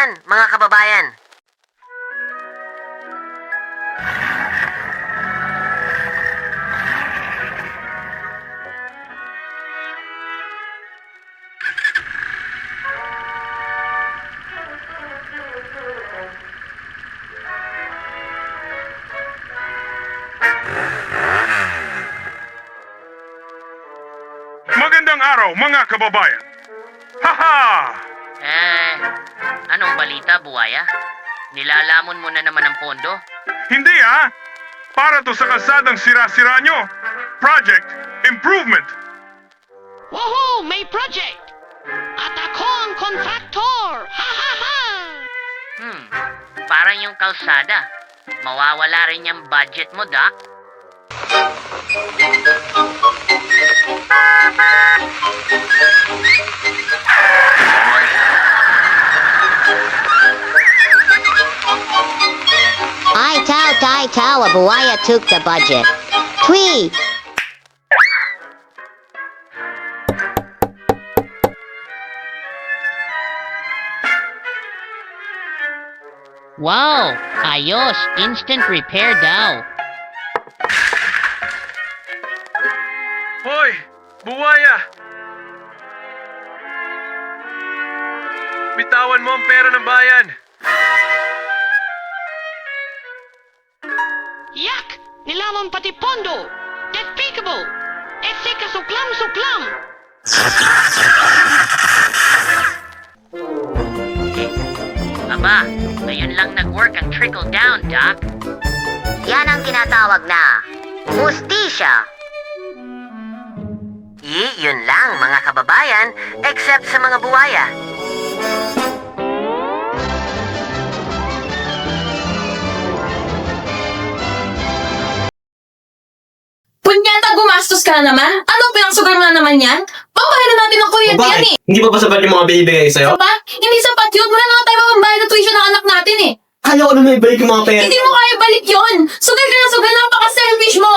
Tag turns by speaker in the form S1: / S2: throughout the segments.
S1: yan, mga kababayan.
S2: Magandang araw, mga kababayan. Haha!
S1: Eh, balita, buwaya? Nilalamon mo na naman ang pondo?
S2: Hindi ah! Para to sa kalsadang sira-sira nyo. Project Improvement.
S3: Woohoo! May project! At ako ang contractor! Ha ha ha!
S1: Hmm, parang yung kalsada. Mawawala rin yung budget mo, Doc.
S4: I Tao Tai Tao Abuaya took the budget. Tweet.
S1: Wow! Ayos! Instant repair daw.
S2: Hoy! Buwaya! Bitawan mo ang pera ng bayan.
S3: Nilaman pati pondo! Despicable! Ese kasuklam-suklam!
S1: Aba, ngayon lang nag-work ang trickle down, Doc.
S4: Yan ang tinatawag na Mustisya.
S1: I, yun lang, mga kababayan, except sa mga buwaya.
S5: Ka na naman? Ano, pinangsugar mo na naman yan? Pampayaran natin ang
S6: O
S5: kuryente yan eh.
S6: Hindi ba ba sapat yung mga binibigay sa'yo?
S5: Diba? Hindi sapat yun. Wala na nga tayo mambayad ng tuition ng anak natin eh.
S6: Kala ko na may balik yung mga pera.
S5: Hindi mo kaya balik yun. Sugal ka na sugal. Napaka-selfish mo.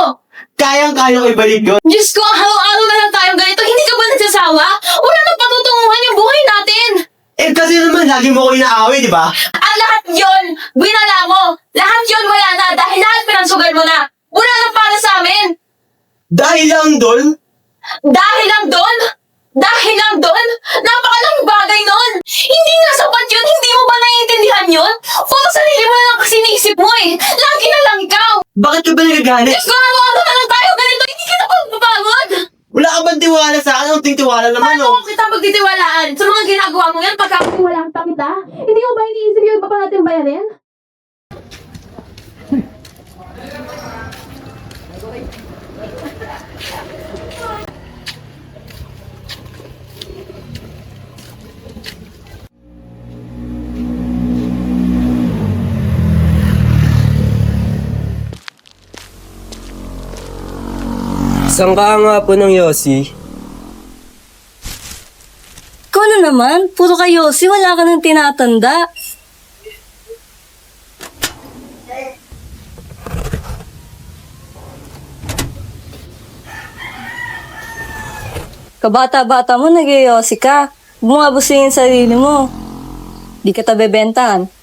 S6: Kayang-kaya ko ibalik yun.
S5: Diyos ko, araw-araw na lang tayong ganito. Hindi ka ba nagsasawa? Wala na patutunguhan yung buhay natin.
S6: Eh kasi naman, lagi mo ko inaaway, di ba?
S5: At lahat yon binala mo. Lahat yon wala na dahil lahat pinangsugal mo na. Wala na para sa amin.
S6: Dahil lang doon,
S5: Dahil lang doon? Dahil lang doon? Napakalaking bagay nun! Hindi nga sapat yun! Hindi mo ba naiintindihan yun? Puro sarili mo na lang kasi iniisip mo eh! Lagi na lang ikaw!
S6: bakit ka ba nagagalit?
S5: Diyos ko, ano-ano na lang tayo ganito! Hindi kita pagpapagod!
S6: Wala ka bang tiwala sa akin? Anong tiwala naman,
S5: Paano
S6: oh?
S5: ko kita pagtitiwalaan? Sa mga ginagawa mo yan, pagkakatiwalaan pa kita? Hindi mo ba iniisip yung iba pa natin bayarin?
S7: Saan ka nga po ng Yossi?
S8: Ikaw na naman, puro kayo si wala ka nang tinatanda. Kabata-bata mo, nag ka. Abusin yung sarili mo. Di ka tabebentahan.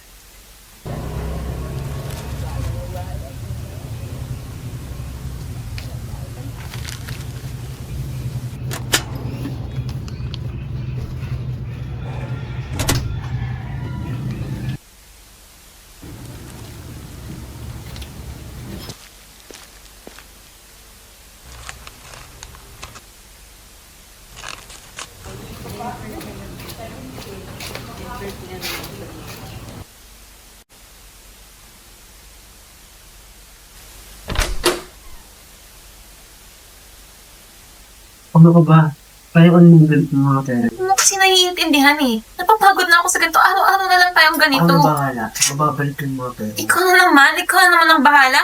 S6: Ano ka ba? Kaya ko nang galit ng mga pera.
S5: Ano kasi naiintindihan eh? Napapagod na ako sa ganito. Araw-araw na lang tayong ganito.
S6: Ako na bahala. Mababalik yung mga pera.
S5: Ikaw na naman, ikaw na naman ang bahala.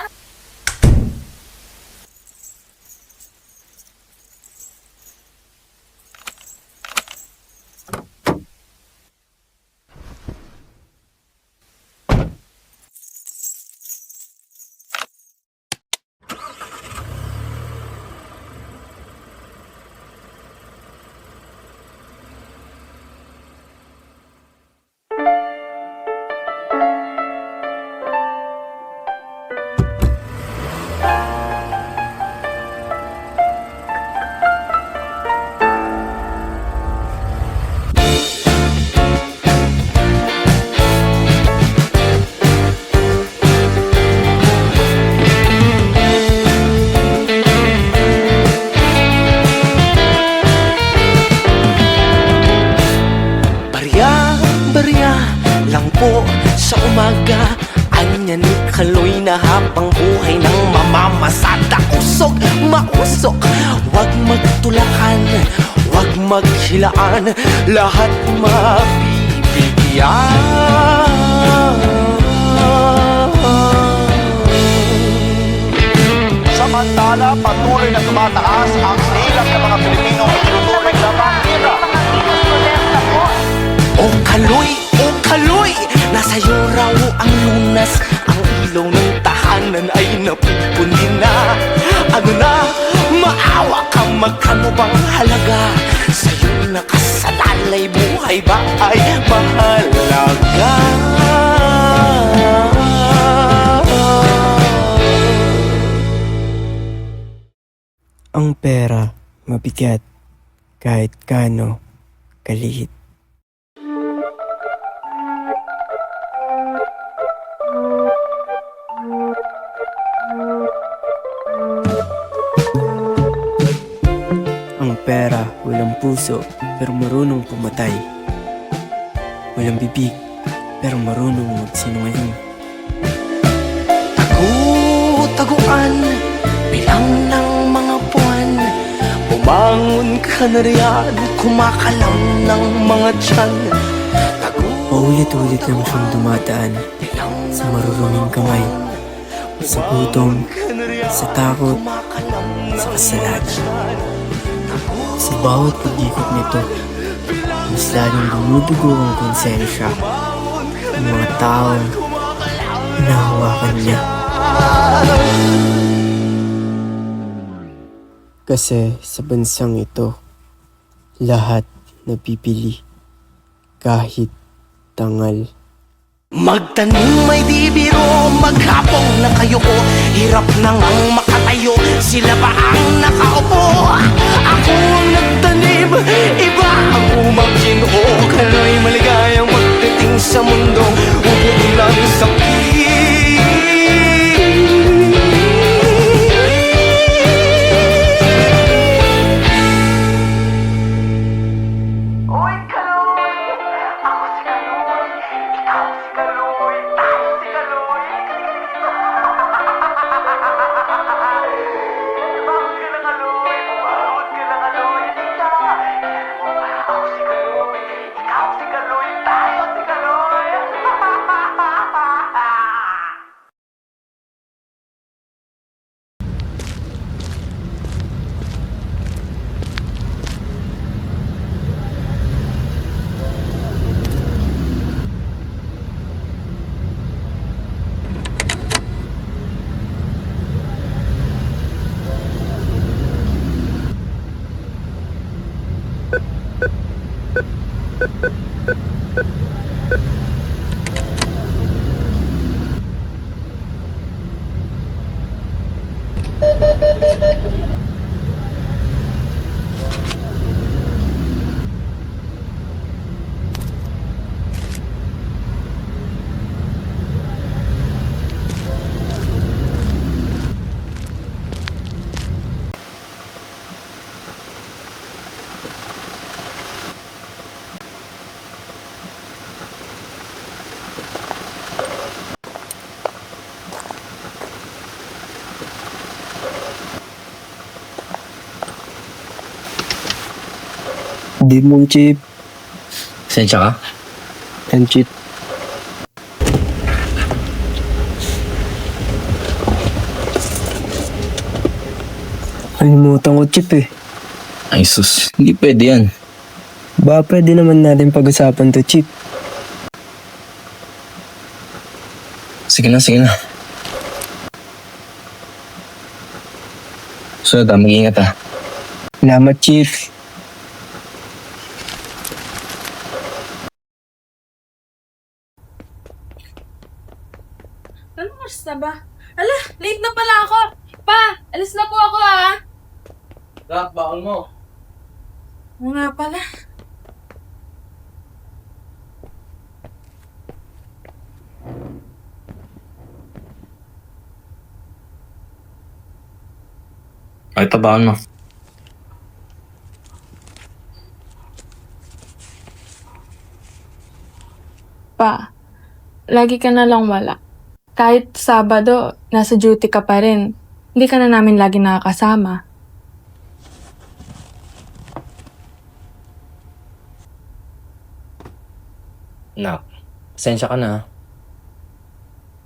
S9: Maghilaan, lahat mabibigyan.
S10: Samantala, patuloy na tumataas ang ilang ng mga Pilipino. Na tinuturing na mahira.
S9: O kaloy, o kaloy Nasa'yo raw ang lunas ilaw ng tahanan ay napupundi na Ano na, maawa ka magkano bang halaga Sa'yo nakasalalay buhay ba ay mahalaga
S7: Ang pera, mabigat. Kahit kano, kaliit. Pera, walang puso, pero marunong pumatay. Walang bibig, pero marunong magsinungaling.
S9: Tagu-taguan Bilang ng mga buwan Bumangon ka na riyan Kumakalam ng mga tiyan
S7: Paulit-ulit lang siyang dumadaan sa maruruming kamay, sa gutom, sa takot, sa kasalanan. Sa bawat pag-ikot nito, mas lalong dumudugo ang konsensya ng mga taong hinahawakan niya. Kasi sa bansang ito, lahat napipili kahit tangal.
S9: Magtanim may di biro Maghapong na kayo ko Hirap nang ang makatayo Sila ba ang nakaupo? Ako nagtanim Iba ang umangkin O kano'y maligayang magdating sa mundong Ubod ng sakit
S7: Di mo chip,
S11: Sensya ka?
S7: and chip. Kalimutan ko chip eh.
S11: Ay sus, hindi pwede yan.
S7: Ba pwede naman natin pag-usapan to chip.
S11: Sige na, sige na. Sunod ah, mag-ingat ah.
S7: Salamat chip.
S5: Oras na ba? Ala, late na pala ako. Pa, alis na po ako ah.
S6: Rak, baon mo.
S5: Oo nga pala.
S11: Ay, tabaan mo.
S12: pa. Lagi ka na lang wala. Kahit Sabado, nasa duty ka pa rin. Hindi ka na namin lagi nakakasama.
S13: Nak, pasensya ka na.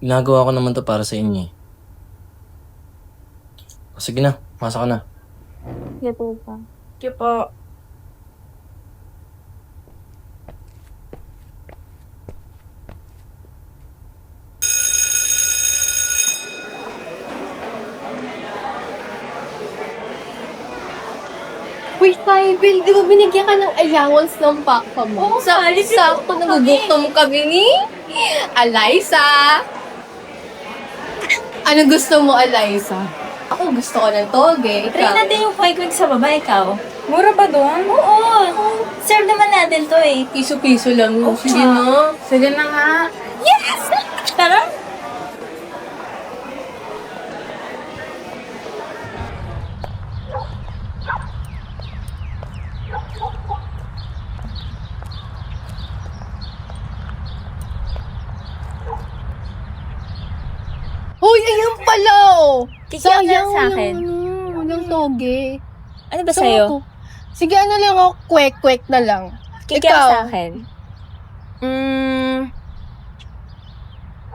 S13: Ginagawa ko naman to para sa inyo eh. O, Sige na, pasok ka na.
S12: Sige po pa. Sige po.
S14: Bill, di ba binigyan ka ng allowance ng papa mo? Oo, sa, sakto nagugutom kami ni Eliza. Ano gusto mo, Eliza? Ako gusto ko ng toge.
S15: Try
S14: Ikaw?
S15: natin yung kwek-kwek sa baba, ikaw.
S12: Mura ba doon?
S15: Oo. Serve naman natin to eh.
S14: Piso-piso lang. Sige na.
S12: Sige na nga.
S15: Yes! Tara.
S14: Hoy, ayan pala oh.
S15: Kikiyam lang sa akin.
S14: Ano, walang toge.
S15: Ano ba sa'yo?
S14: Sige, ano lang ako, kwek-kwek na lang.
S15: Kikiyam
S14: Ikaw?
S15: sa akin.
S12: Mm,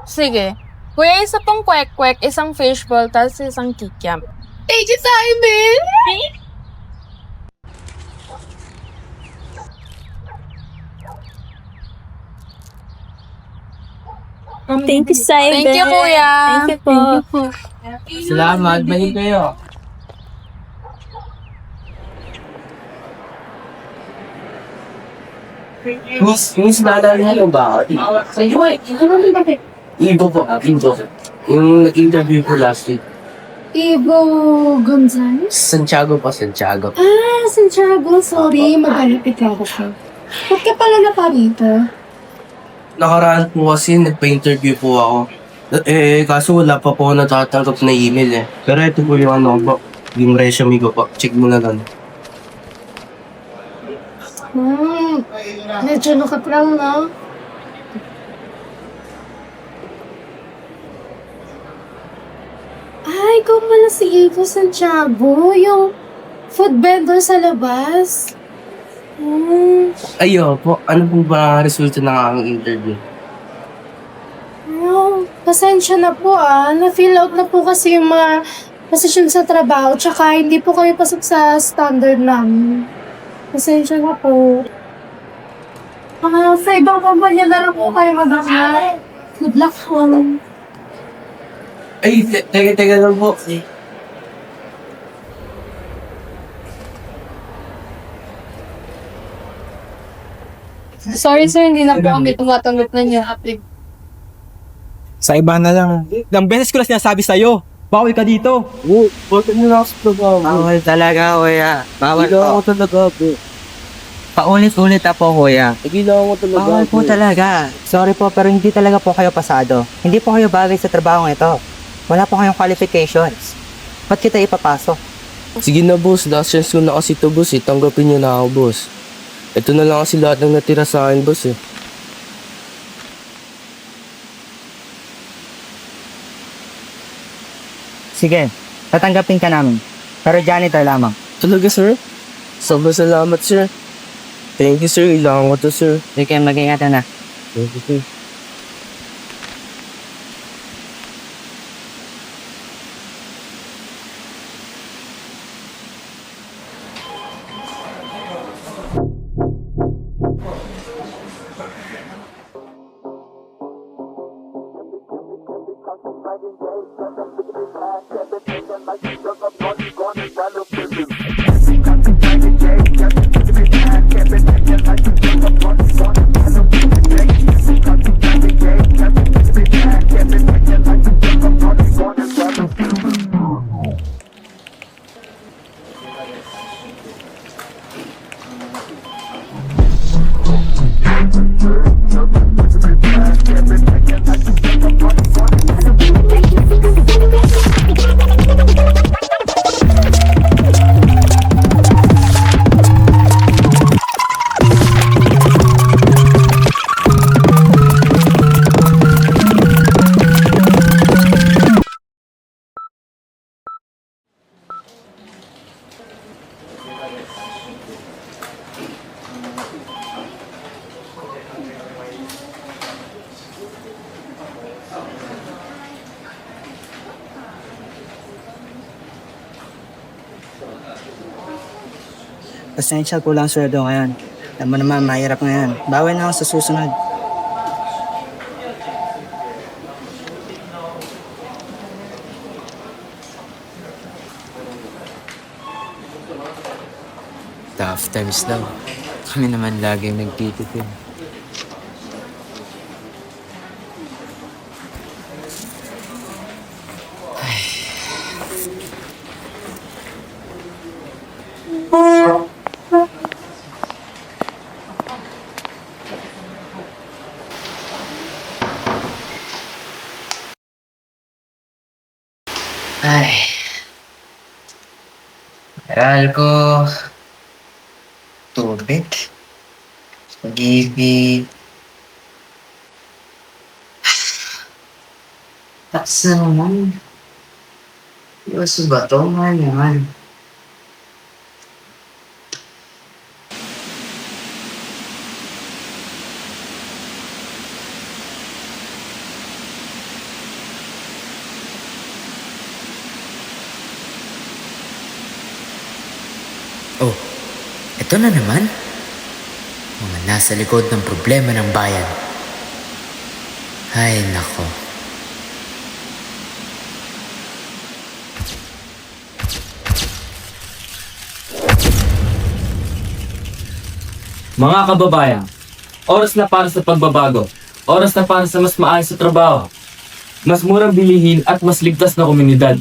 S12: sige. Kuya, isa pang kwek-kwek, isang fishball, tapos isang kikiam.
S14: Thank you, Simon!
S15: Thank you, Simon.
S12: Thank you, kuya.
S15: Thank you po.
S6: Salamat, balik kayo. Miss, miss, naalala niyo ba? Ibo po, Ibo. Yung nag-interview ko last week.
S14: Ibo Gonzales?
S6: Santiago pa, Santiago.
S14: Ah, Santiago, sorry. Maghanapit ako siya. Ba't ka pala na pa rito?
S6: Nakaraan po kasi, nagpa-interview po ako. Eh, kaso wala pa po natatanggap na email eh. Pero ito po yung ano po, yung resume ko po. Check mo na lang.
S14: Hmm, medyo nakat lang, no? Ay, ikaw pala si Ivo Santiago, yung food vendor sa labas. Hmm,
S6: Ayo po, ano po ba resulta ng aking interview?
S14: oh, pasensya na po ah. Na-fill out na po kasi yung mga posisyon sa trabaho, tsaka hindi po kayo pasok sa standard namin. Pasensya na po. Ah, sa ibang kumpanya na lang po kayo mag-apply. Good luck po.
S6: Ay, te- teka, teka lang po.
S14: Sorry sir, hindi na po kami tumatanggap na niya.
S16: Sa iba na lang. Ilang beses ko na sinasabi sa'yo. Bawal ka dito.
S6: Oo, bakit nyo na ako sa trabaho?
S16: Bawal talaga, kuya. Bawal
S6: Kailangan ko talaga po.
S16: Paulit-ulit na po, kuya.
S6: Eh, Kailangan ko talaga
S16: Bawal po
S6: po.
S16: talaga. Sorry po, pero hindi talaga po kayo pasado. Hindi po kayo bagay sa trabaho ito. Wala po kayong qualifications. Ba't kita ipapasok?
S6: Sige na boss, last chance ko na kasi to boss eh. Tanggapin nyo na ako boss. Ito na lang kasi lahat ng natira sa akin boss eh.
S16: Sige, tatanggapin ka namin. Pero janitor lamang.
S6: Talaga sir? Sobrang salamat sir. Thank you sir, kailangan ko to sir.
S16: Sige, mag-ingat na.
S6: Thank you sir.
S16: Pasensya ko lang sweldo ngayon. Alam mo naman, mahirap ngayon. Bawi na ako sa susunod.
S17: Tough times daw. Kami naman lagi nagtitipid. Ay. Aral ko. Tubig. Pag-ibig. Taks na naman. Iwas ba to? Mahal naman. Oh, ito na naman. Mga nasa likod ng problema ng bayan. Ay, nako.
S11: Mga kababayan, oras na para sa pagbabago. Oras na para sa mas maayos sa trabaho. Mas murang bilihin at mas ligtas na komunidad.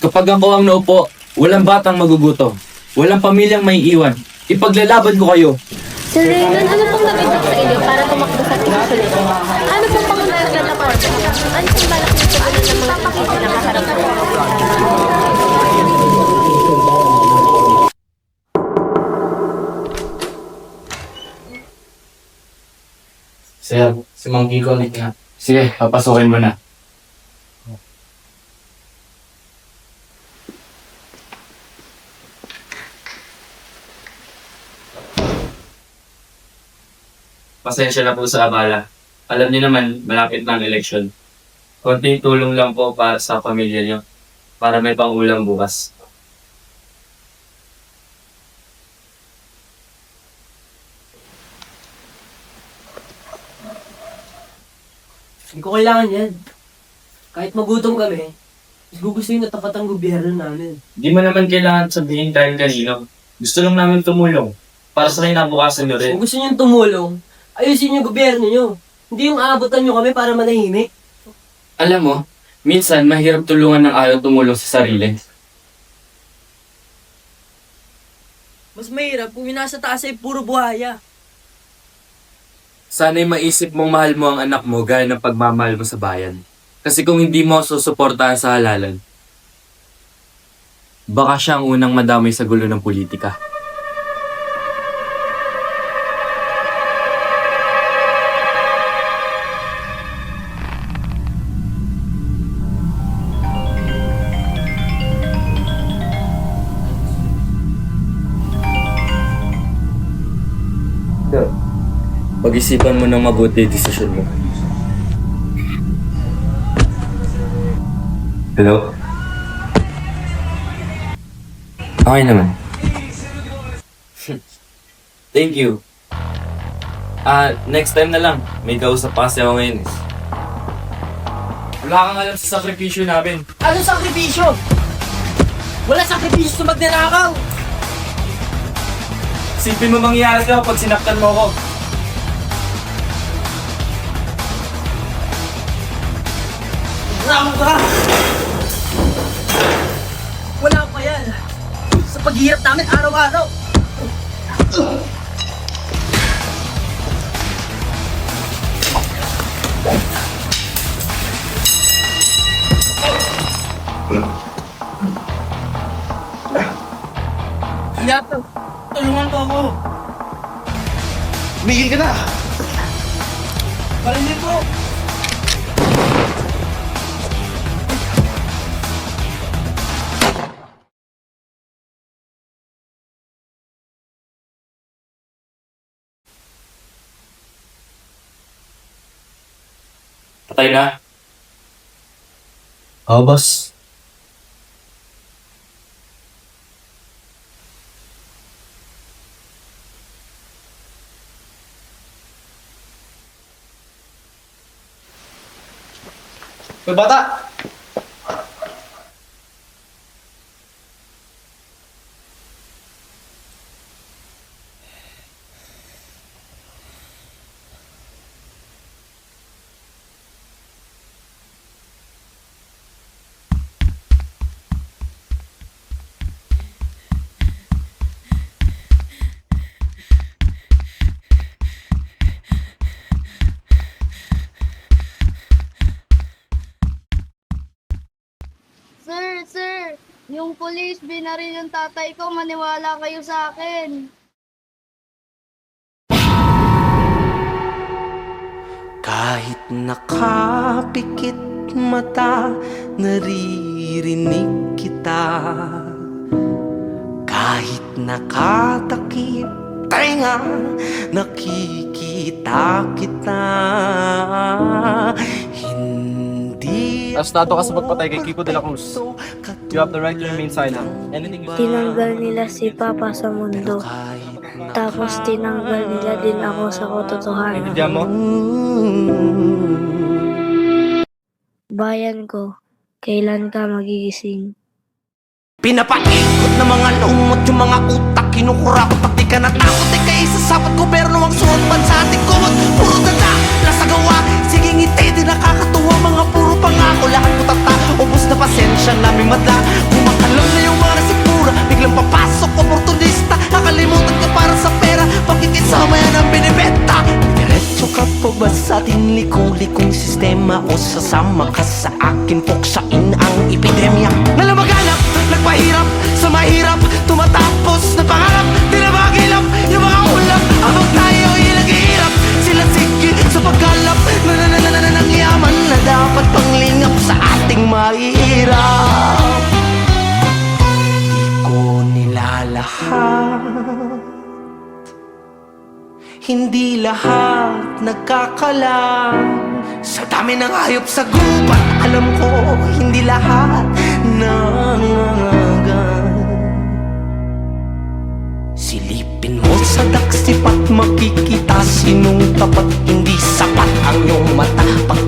S11: Kapag ako ang naupo, walang batang magugutom. Walang pamilyang may iwan. Ipaglalaban ko kayo.
S18: Sir Raymond, ano pong nabigyan sa inyo para tumakbo sa tinasulit? Ano pong pangunahal na project? Ano pong balak niyo sa ano ng mga pakita na kaharap
S11: Sir, si Mang Kiko ulit nga. Sige, papasukin mo na. Pasensya na po sa abala. Alam niyo naman, malapit na ang eleksyon. Konting tulong lang po para sa pamilya niyo. Para may pang-ulam bukas.
S19: Hindi ko kailangan yan. Kahit magutom kami, mas gugustuhin na tapat ang gobyerno namin.
S11: Di mo naman kailangan sabihin kahit kanino. Gusto lang namin tumulong. Para sa kinabukasan niyo rin.
S19: Kung gusto nyo tumulong, ayusin yung gobyerno nyo. Hindi yung aabotan nyo kami para manahimik.
S11: Alam mo, minsan mahirap tulungan ng ayaw tumulong sa sarili.
S19: Mas mahirap kung yung nasa taas ay puro buhaya.
S11: Sana'y maisip mong mahal mo ang anak mo gaya ng pagmamahal mo sa bayan. Kasi kung hindi mo susuportahan sa halalan, baka siya ang unang madamay sa gulo ng politika. Pag-isipan mo ng mabuti yung desisyon mo. Hello? Okay naman. Thank you. Ah, next time na lang. May kausap pa kasi ako ngayon. eh. Wala kang alam sa sakripisyo namin.
S19: Ano sakripisyo? Wala sakripisyo sa magnanakaw!
S11: Sipin mo mangyayari sa'yo pag sinaktan mo ako.
S19: Ramo ka! Wala pa yan! Sa paghihirap namin araw-araw! Yato, tulungan ko ako!
S20: Tumigil ka na!
S19: Parinig ko!
S11: Patay na.
S19: Oo, oh, boss.
S6: Uy, bata!
S21: Yung police binaril yung tatay ko, maniwala kayo sa akin.
S9: Kahit nakapikit mata, naririnig kita. Kahit nakatakip tenga, nakikita kita Hindi
S6: Astado ka sa pagpatay kay Kiko de la Cruz. You have the right to remain silent. Anything you.
S21: Tinanggal nila si Papa sa mundo. Tapos tinanggal nila din ako sa katotohanan.
S6: Intindihan mo?
S21: Bayan ko, kailan ka magigising?
S9: Pinapaikot ng mga lumot yung mga utak Kinukurap pag di ka natakot Di ka isasabot gobyerno ang suot bansa ating kumot Puro dada, nasa gawa ngiti, di nakakatuwa Mga puro pangako, lahat putata Ubus na pasensya namin madla. Kumakalam na yung mga nasikmura Biglang papasok, oportunista. Nakalimutan ka para sa pera Pagkikisama yan ang binibenta. Diretso ka pa ba sa ating sistema O sasama ka sa akin Puksain ang epidemya lahat nagkakalang Sa dami ng hayop sa gubat Alam ko hindi lahat nangangagan Silipin mo sa daksipat makikita Sinong tapat. Hindi sapat ang iyong mata. Pag